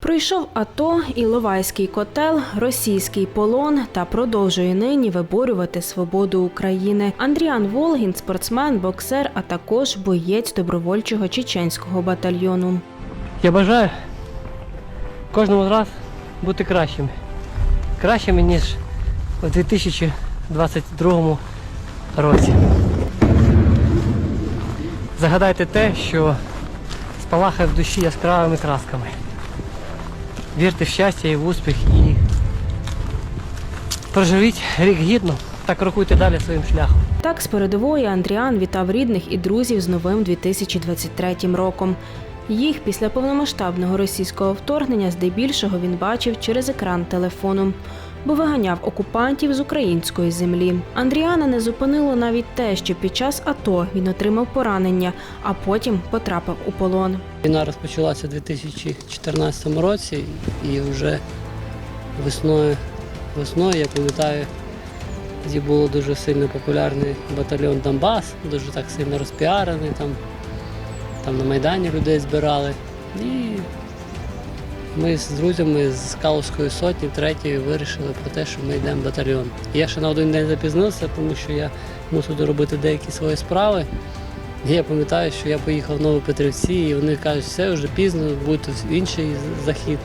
Пройшов АТО, Іловайський котел, російський полон та продовжує нині виборювати свободу України. Андріан Волгін, спортсмен, боксер, а також боєць добровольчого чеченського батальйону. Я бажаю кожному з раз бути кращими. Кращими, ніж у 2022 році. Загадайте те, що спалахає в душі яскравими красками. Вірте в щастя і в успіх і проживіть рік гідно та крокуйте далі своїм шляхом. Так, з передової Андріан вітав рідних і друзів з новим 2023 роком. Їх після повномасштабного російського вторгнення здебільшого він бачив через екран телефону, бо виганяв окупантів з української землі. Андріана не зупинило навіть те, що під час АТО він отримав поранення, а потім потрапив у полон. Війна розпочалася у 2014 році і вже весною, весною я пам'ятаю, тоді був дуже сильно популярний батальйон Донбас, дуже так сильно розпіарений, там, там на Майдані людей збирали. І ми з друзями з Калузької сотні, третьої, вирішили про те, що ми йдемо в батальйон. Я ще на один день запізнився, тому що я мусив доробити деякі свої справи. Я пам'ятаю, що я поїхав в Новопетрівці, і вони кажуть, що все вже пізно, буде інший захід.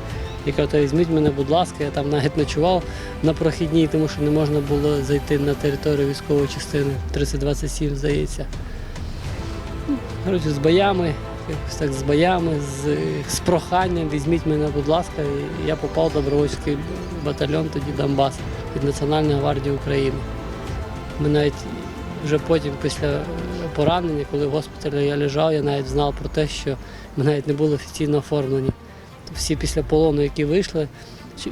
Я кажу, «Та візьміть мене, будь ласка, я там навіть ночував на прохідній, тому що не можна було зайти на територію військової частини 3027, здається. Коротше, з боями, якось так з боями, з, з проханням, візьміть мене, будь ласка, і я попав в добровольський батальйон тоді Донбас від Національної гвардії України. Ми навіть вже потім, після поранення, коли в госпіталі я лежав, я навіть знав про те, що ми навіть не були офіційно оформлені. Всі після полону, які вийшли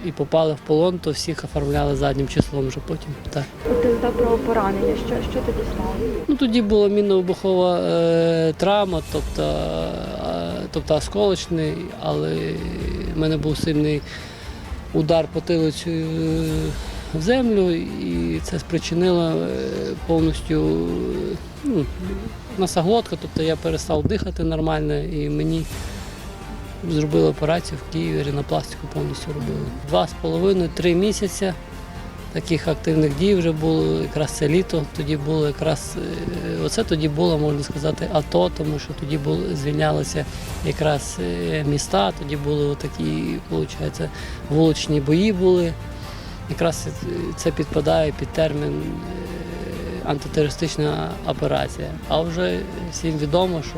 і попали в полон, то всіх оформляли заднім числом вже потім. Так. Ти про поранення. Що, що тоді стало? Ну, тоді була мінно-вибухова е, травма, тобто, е, тобто осколочний, але в мене був сильний удар потилицею е, в землю, і це спричинило е, повністю ну, носоглотка, тобто я перестав дихати нормально і мені зробили операцію в Києві, рінопластику повністю робили. Два з половиною, три місяці таких активних дій вже було якраз це літо. Тоді було якраз е, оце тоді було, можна сказати, АТО, тому що тоді було звільнялися якраз е, міста, тоді були такі, виходить, вуличні бої були. Якраз це- це підпадає під термін е, антитерористична операція. А вже всім відомо, що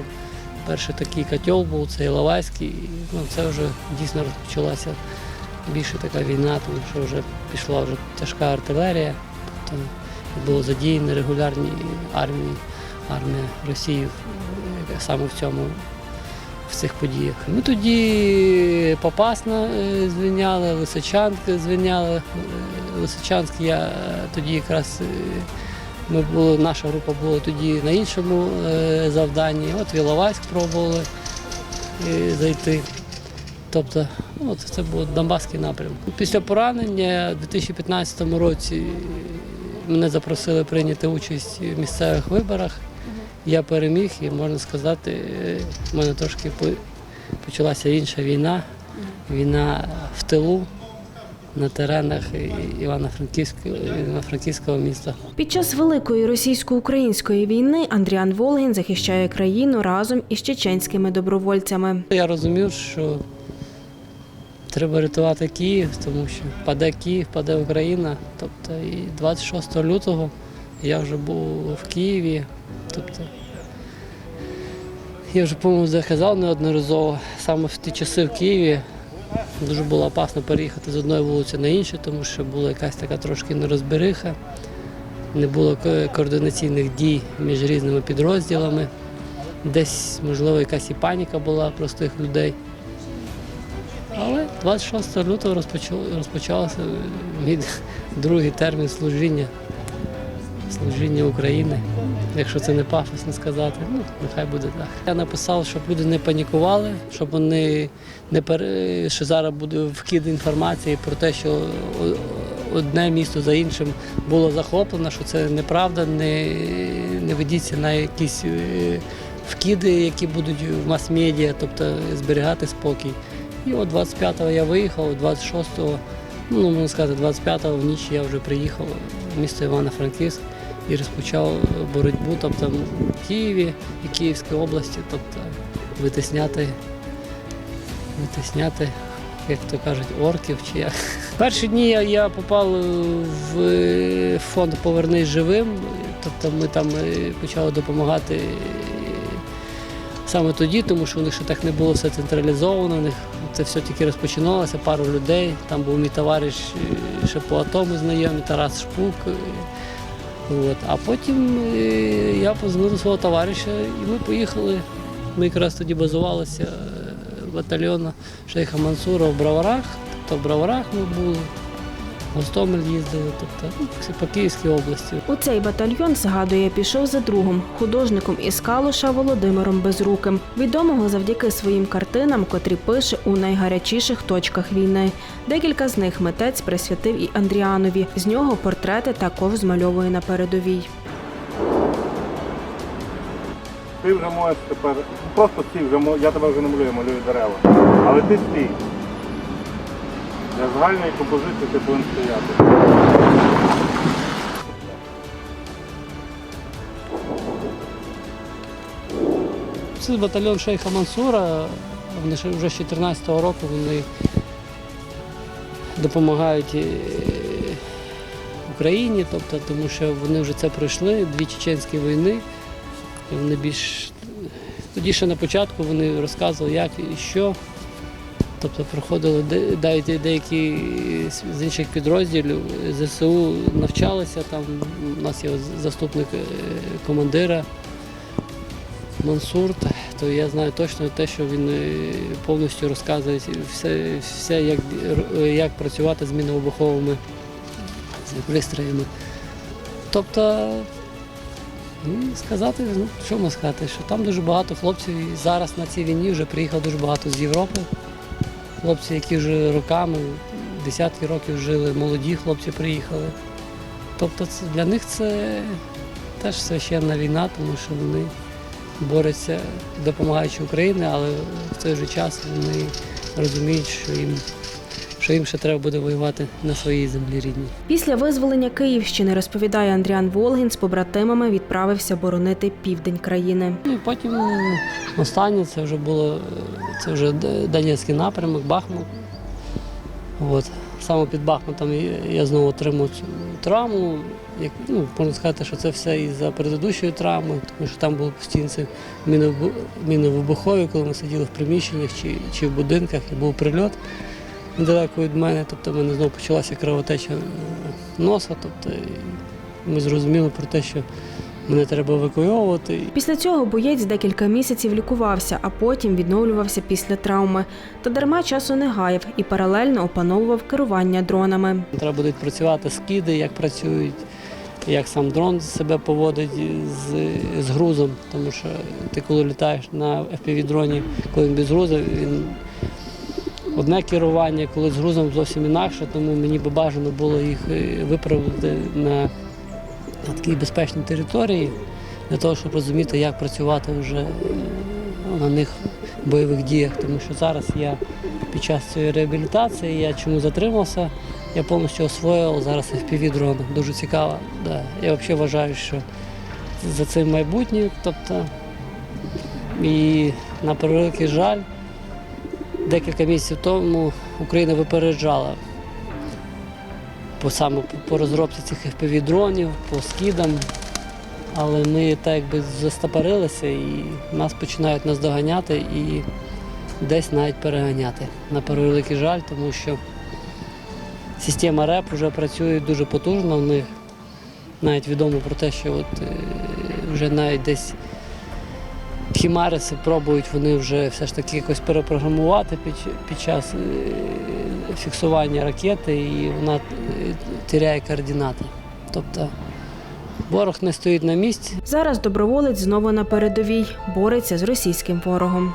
перший такий котел був, це Іловайський, ну, це вже дійсно розпочалася більше така війна, тому що вже пішла вже тяжка артилерія, тобто було задіяні регулярні армії, армія Росії саме в цьому. В цих подіях. Ми тоді Попасна е, звільняли, Лисичанськ звільняли. Е, Лисичанськ я е, тоді якраз е, ми були, наша група була тоді на іншому е, завданні. От в Іловайськ пробували е, зайти. Тобто, ну, от це був Донбаський напрямок. Після поранення у 2015 році мене запросили прийняти участь в місцевих виборах. Я переміг і можна сказати, е, в мене трошки почалася інша війна. Війна в тилу на теренах Івано-Франківського Івано-Франківського міста. Під час великої російсько-української війни Андріан Волгін захищає країну разом із чеченськими добровольцями. Я розумів, що треба рятувати Київ, тому що паде Київ, паде Україна. Тобто і 26 лютого я вже був в Києві. Тобто я вже, по-моєму, заказав неодноразово. Саме в ті часи в Києві дуже було опасно переїхати з одної вулиці на іншу, тому що була якась така трошки нерозбериха, не було координаційних дій між різними підрозділами. Десь, можливо, якась і паніка була простих людей. Але 26 лютого розпочався мій другий термін служіння. Служіння України. Якщо це не пафосно сказати, ну нехай буде так. Я написав, щоб люди не панікували, щоб вони не пере... що зараз буде вкид інформації про те, що одне місто за іншим було захоплено, що це неправда, не, не ведіться на якісь е, вкиди, які будуть в мас-медіа, тобто зберігати спокій. І от 25-го я виїхав, 26-го, ну можна сказати, 25-го в ніч я вже приїхав в місто Івано-Франківськ і розпочав боротьбу тобто, в Києві і Київській області, тобто витисняти, витисняти, як то кажуть, орків чи як. Перші дні я, я попав в фонд Повернись живим. Тобто ми там е, почали допомагати саме тоді, тому що у них ще так не було все централізовано. У них це все тільки розпочиналося, пару людей. Там був мій товариш е, ще по атому знайомий, Тарас Шпук. От. А потім е, я позвонив свого товариша і ми поїхали. Ми якраз тоді базувалися е, батальйону Шейха Мансура в Браварах. Тобто в Браварах ми були, Гостомель їздили, тобто ну, по Київській області. У цей батальйон, згадує, пішов за другом, художником із Калуша Володимиром Безруким, відомого завдяки своїм картинам, котрі пише у найгарячіших точках війни. Декілька з них митець присвятив і Андріанові. З нього портрети також змальовує на передовій. Ти вже можеш тепер, ну, просто стій, вже, я тебе вже не малюю, малюю дерева. Але ти стій. Загальної композиції ти повинен стояти. Це батальйон Шейха Мансура. Вони вже з 14-го року вони допомагають е, Україні, тобто, тому що вони вже це пройшли, дві чеченські війни. Вони більш тоді ще на початку вони розказували, як і що. Тобто проходили де- деякі з інших підрозділів ЗСУ навчалися там. У нас є заступник е, командира Мансур, то я знаю точно те, що він е, повністю розказує все, все як, як працювати з міновибуховими пристроями. Тобто, ну, сказати, ну, що можна сказати, що там дуже багато хлопців і зараз на цій війні вже приїхало дуже багато з Європи. Хлопці, які вже роками, десятки років жили, молоді хлопці приїхали. Тобто для них це теж священна війна, тому що вони борються, допомагаючи Україні, але в той же час вони розуміють, що їм, що їм ще треба буде воювати на своїй землі рідній. Після визволення Київщини, розповідає Андріан Волгін, з побратимами відправився боронити південь країни. Ну і потім останнє це вже було е, це вже Донецький напрямок, Бахмут. От. Саме під Бахмутом я- знову отримав цю травму. Як, ну, можна сказати, що це все із-за предыдущої травми, тому що там були постійно міновибухові, коли ми сиділи в приміщеннях чи, чи в будинках, і був прильот недалеко від мене. Тобто в мене знову почалася кровотеча носа. Тобто, ми зрозуміли про те, що мене треба евакуйовувати. Після цього боєць декілька місяців лікувався, а потім відновлювався після травми. Та дарма часу не гаяв і паралельно опановував керування дронами. Треба буде працювати скиди, як працюють, як сам дрон себе поводить з, з грузом, тому що ти коли літаєш на FPV-дроні, коли він без грузу, він одне керування, коли з грузом зовсім інакше, тому мені би бажано було їх е, виправити на, на такій безпечній території, для того, щоб розуміти, як працювати вже е, на них в бойових діях. Тому що зараз я під час цієї реабілітації, я чому затримався, я повністю освоїв зараз fpv дрон Дуже цікаво. Да. Я взагалі вважаю, що за цим майбутнє. Тобто, і на превеликий жаль, декілька місяців тому Україна випереджала по саме по- розробці цих fpv дронів, по скидам. Але ми так якби застопорилися і нас починають наздоганяти і десь навіть переганяти. На превеликий жаль, тому що система РЕП вже працює дуже потужно в них. Навіть відомо про те, що от, е, вже навіть десь хімариси пробують вони вже все ж таки якось перепрограмувати під, під час е, фіксування ракети, і вона е, тіряє координати. Тобто ворог не стоїть на місці. Зараз доброволець знову на передовій бореться з російським ворогом.